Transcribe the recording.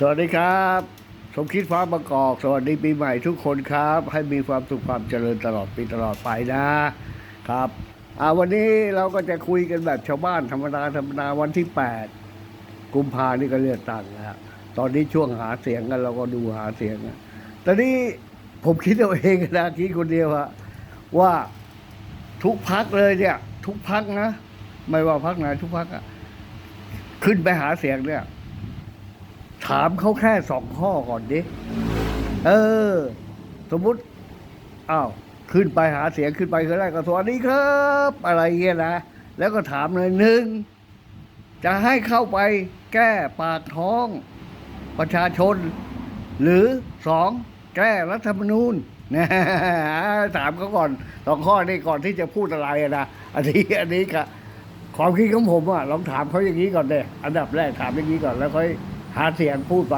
สวัสดีครับ สมคิดฟ้าประกอบ สวัสดีปีใหม่ทุกคนครับ ให้มีความสุขความเจริญตลอดปีตลอดไปนะครับอ่าวันนี้เราก็จะคุยกันแบบชาวบ้านธรรมดาธรรมดาวันที่แปดกุมภานี่ก็เลือกตั้งแล้วตอนนี้ช่วงหาเสียงกันเราก็ดูหาเสียงนะตอนนี้ผมคิดเอาเองนะคิดคนเดียวอะว่าทุกพักเลยเนี่ย ทุกพักนะ ไม่ว่าพักไหนทุกพักอะขึ้นไปหาเสียงเนี่ย ถามเขาแค่สองข้อก่อนดิ เออ สมมุติอ้าวขึ้นไปหาเสียงขึ้นไปคือแรกก็สวัสดีครับ อะไรเงี้ยนะ แล้วก็ถามเลยหนึ่งจะให้เข้าไปแก้ปากท้องประชาชน หรือสองแก้รัฐธรรมนูญนะถามเขาก่อนสองข้อนี้ก่อนที่จะพูดอะไรนะอันนี้อันนี้ก็ความคิดของผมอะลองถามเขาอย่างนี้ก่อนเด้อันดับแรกถามอย่างนี้ก่อนแล้วค่อย หาเสียงพูดไป